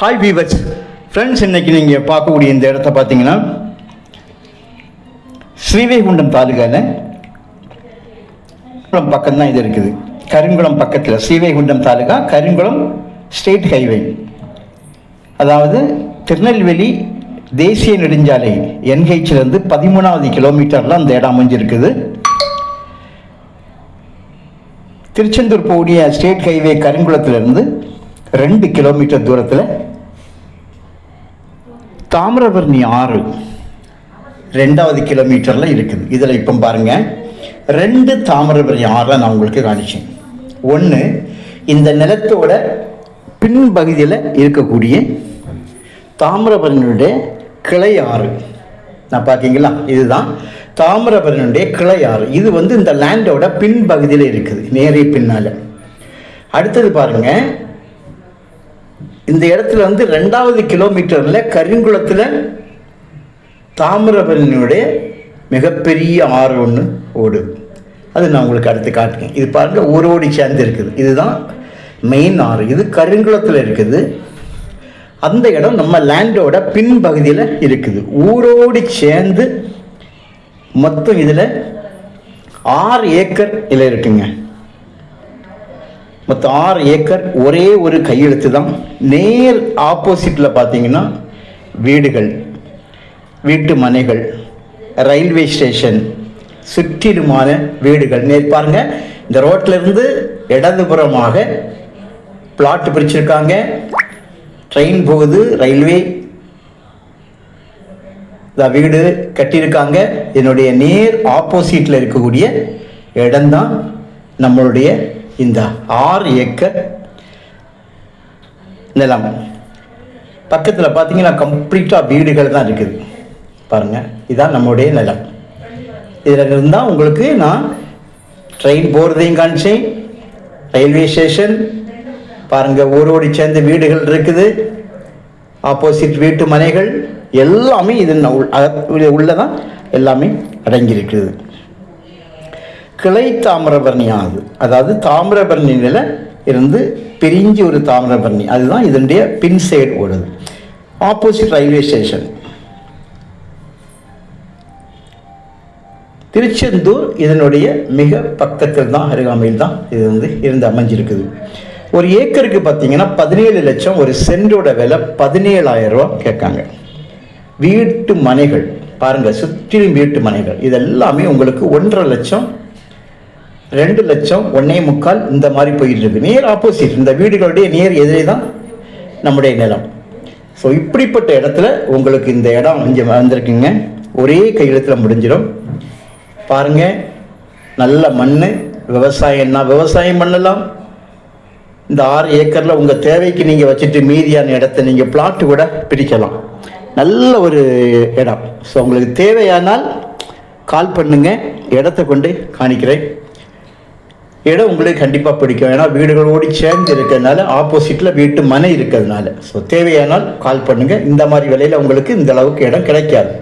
Hi viewers friends இன்றைக்கி நீங்கள் பார்க்கக்கூடிய இந்த இடத்த பார்த்தீங்கன்னா ஸ்ரீவைகுண்டம் தாலுகாவில் கருங்குளம் பக்கம் தான் இது இருக்குது. கருங்குளம் பக்கத்தில் ஸ்ரீவைகுண்டம் தாலுகா கருங்குளம் ஸ்டேட் ஹைவே. அதாவது திருநெல்வேலி தேசிய நெடுஞ்சாலை என்ஹெச்லேருந்து பதிமூணாவது கிலோமீட்டரில் அந்த இடம் அமைஞ்சிருக்குது. திருச்செந்தூர் போகக்கூடிய ஸ்டேட் ஹைவே கருங்குளத்திலிருந்து ரெண்டு கிலோமீட்டர் தூரத்தில் தாமிரபரணி ஆறு ரெண்டாவது கிலோமீட்டரில் இருக்குது. இதில் இப்போ பாருங்கள் ரெண்டு தாமிரபரணி ஆறை நான் உங்களுக்கு காணிச்சேன். ஒன்று இந்த நிலத்தோட பின்பகுதியில் இருக்கக்கூடிய தாமிரபரணியுடைய கிளை ஆறு. நான் பார்த்தீங்களா இதுதான் தாமிரபரணியுடைய கிளை ஆறு. இது வந்து இந்த லேண்டோட பின்பகுதியில் இருக்குது. நேரே பின்னால். அடுத்தது பாருங்கள் இந்த இடத்துல வந்து ரெண்டாவது கிலோமீட்டரில் கரிங்குளத்தில் தாமிரபரணியுடைய மிகப்பெரிய ஆறு ஒன்று ஓடும் அது நான் உங்களுக்கு அடுத்து காட்டுறேன். இது பாருங்கள் ஊரோடி சேர்ந்து இருக்குது. இதுதான் மெயின் ஆறு. இது கருங்குளத்தில் இருக்குது. அந்த இடம் நம்ம லேண்டோட பின்பகுதியில் இருக்குது. ஊரோடி சேர்ந்து மொத்தம் இதில் ஆறு ஏக்கர் இதில் இருக்குங்க. மொத்தம் ஆறு ஏக்கர் ஒரே ஒரு கையெழுத்து தான் நேர் ஆப்போசிட்டில் பார்த்தீங்கன்னா வீடுகள் வீட்டு மனைகள் ரயில்வே ஸ்டேஷன் சுற்றிலுமான வீடுகள். நேர் பாருங்க இந்த ரோட்டிலிருந்து இருந்து இடதுபுறமாக பிளாட் பிரிச்சிருக்காங்க. ட்ரெயின் போகுது ரயில்வே வீடு கட்டியிருக்காங்க. என்னுடைய நேர் ஆப்போசிட்டில் இருக்கக்கூடிய இடம்தான் நம்மளுடைய இந்த ஆறு ஏக்கர் நிலம். பக்கத்தில் பார்த்தீங்கன்னா கம்ப்ளீட்டாக வீடுகள் தான் இருக்குது. பாருங்கள் இதுதான் நம்முடைய நிலம். இதில் இருந்தால் உங்களுக்கு நான் ட்ரெயின் போகிறதையும் காமிச்சேன் ரயில்வே ஸ்டேஷன் பாருங்கள் ஊரோடி சேர்ந்த வீடுகள் இருக்குது. ஆப்போசிட் வீட்டு மனைகள் எல்லாமே இது உள்ளதான் எல்லாமே அடங்கியிருக்குது கிளை தாமிரபரணியானது அதாவது தாமிரபரணியில் இருந்து பிரிஞ்சு ஒரு தாமிரபரணி. அதுதான் இதனுடைய பின் சைடு ஓடுது. ஆப்போசிட் ரயில்வே ஸ்டேஷன் திருச்செந்தூர் இதனுடைய மிக பக்கத்தில் தான் அருகாமையில் தான் இது வந்து இருந்து அமைஞ்சிருக்குது. ஒரு ஏக்கருக்கு பார்த்தீங்கன்னா பதினேழு லட்சம் ஒரு சென்டோட விலை பதினேழாயிரம் ரூபா கேட்காங்க. வீட்டு மனைகள் பாருங்கள் சுற்றிலும் வீட்டு மனைகள். இதெல்லாமே உங்களுக்கு ஒன்றரை லட்சம் ரெண்டு லட்சம் ஒன்னே முக்கால் இந்த மாதிரி போயிட்டு இருக்கு நேர் ஆப்போசிட் இந்த வீடுகளுடைய நேர் எதிரே தான் நம்முடைய நிலம். ஸோ இப்படிப்பட்ட இடத்துல உங்களுக்கு இந்த இடம் இங்கே வந்திருக்குங்க. ஒரே கையெழுத்தில் முடிஞ்சிடும். பாருங்க. நல்ல மண் விவசாயம்னா விவசாயம் பண்ணலாம். இந்த ஆறு ஏக்கரில் உங்கள் தேவைக்கு நீங்கள் வச்சுட்டு மீதியான இடத்த நீங்கள் பிளாட்டு கூட பிடிக்கலாம். நல்ல ஒரு இடம். ஸோ உங்களுக்கு தேவையானால் கால் பண்ணுங்க. இடத்த கொண்டு காணிக்கிறேன். இடம் உங்களுக்கு கண்டிப்பாக பிடிக்கும். ஏன்னா வீடுகளோடு சேர்ந்து இருக்கிறதுனால ஆப்போசிட்டில் வீட்டு மனை இருக்கிறதுனால. ஸோ தேவையானால் கால் பண்ணுங்கள் இந்த மாதிரி விலையில் உங்களுக்கு இந்த அளவுக்கு இடம் கிடைக்காது.